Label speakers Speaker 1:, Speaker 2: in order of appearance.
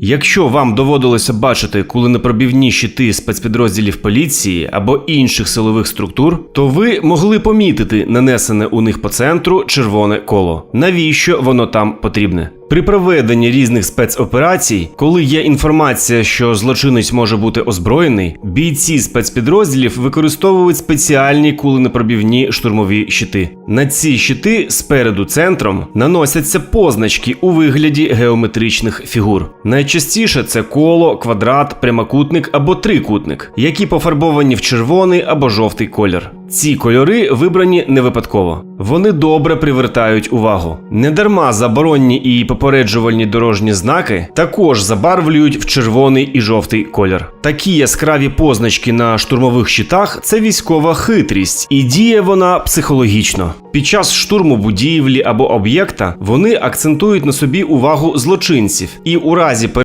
Speaker 1: Якщо вам доводилося бачити куленепробівні щити спецпідрозділів поліції або інших силових структур, то ви могли помітити нанесене у них по центру червоне коло. Навіщо воно там потрібне? При проведенні різних спецоперацій, коли є інформація, що злочинець може бути озброєний, бійці спецпідрозділів використовують спеціальні куленепробівні штурмові щити. На ці щити спереду центром наносяться позначки у вигляді геометричних фігур. Найчастіше це коло, квадрат, прямокутник або трикутник, які пофарбовані в червоний або жовтий колір. Ці кольори вибрані не випадково. Вони добре привертають увагу. Недарма заборонні і попереджувальні дорожні знаки також забарвлюють в червоний і жовтий колір. Такі яскраві позначки на штурмових щитах це військова хитрість, і діє вона психологічно. Під час штурму будівлі або об'єкта вони акцентують на собі увагу злочинців і у разі